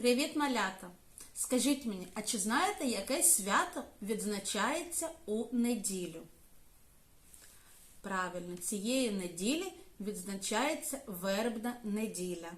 Привіт, малята! Скажіть мені, а чи знаєте, яке свято відзначається у неділю? Правильно, цієї неділі відзначається вербна неділя.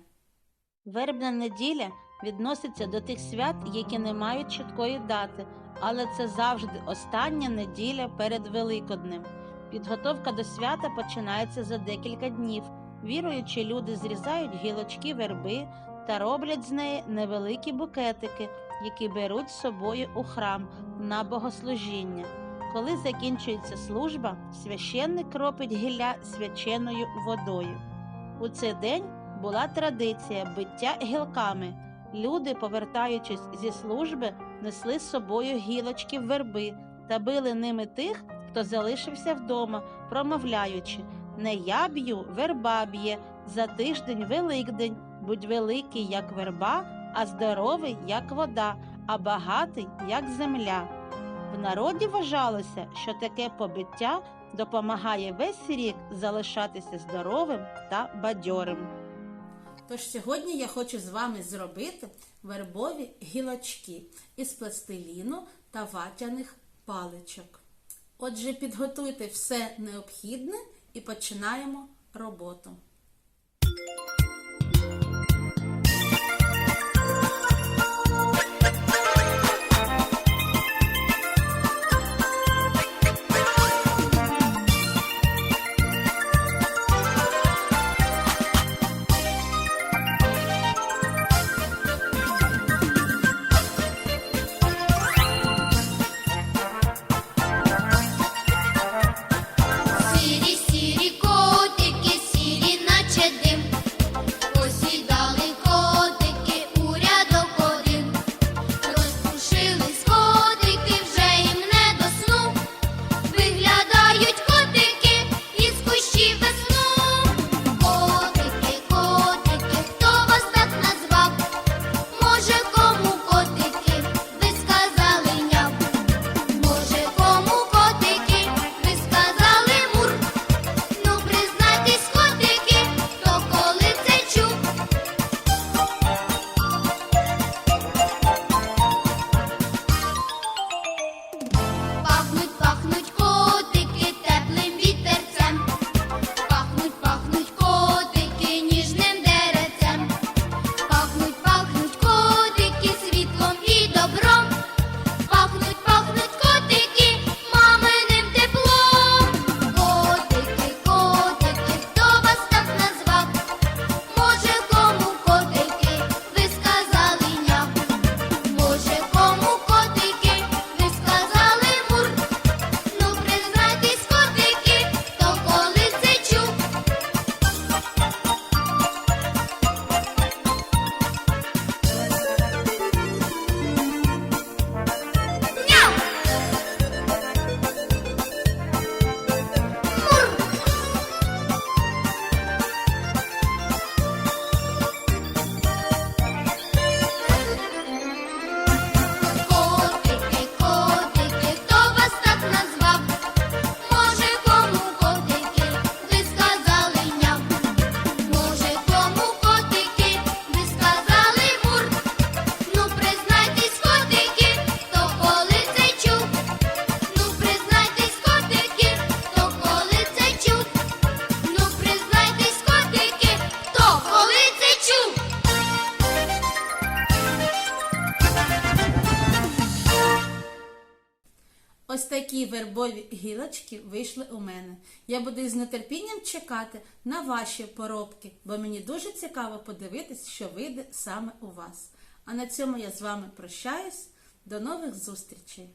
Вербна неділя відноситься до тих свят, які не мають чіткої дати, але це завжди остання неділя перед Великоднем. Підготовка до свята починається за декілька днів. Віруючі люди зрізають гілочки верби та роблять з неї невеликі букетики, які беруть з собою у храм на богослужіння. Коли закінчується служба, священник кропить гілля свяченою водою. У цей день була традиція биття гілками. Люди, повертаючись зі служби, несли з собою гілочки верби та били ними тих, хто залишився вдома, промовляючи Не я б'ю, верба б'є, за тиждень Великдень, будь великий, як верба, а здоровий, як вода, а багатий, як земля. В народі вважалося, що таке побиття допомагає весь рік залишатися здоровим та бадьорим. Тож сьогодні я хочу з вами зробити вербові гілочки із пластиліну та ватяних паличок. Отже, підготуйте все необхідне і починаємо роботу. Ось такі вербові гілочки вийшли у мене. Я буду з нетерпінням чекати на ваші поробки, бо мені дуже цікаво подивитись, що вийде саме у вас. А на цьому я з вами прощаюсь. До нових зустрічей!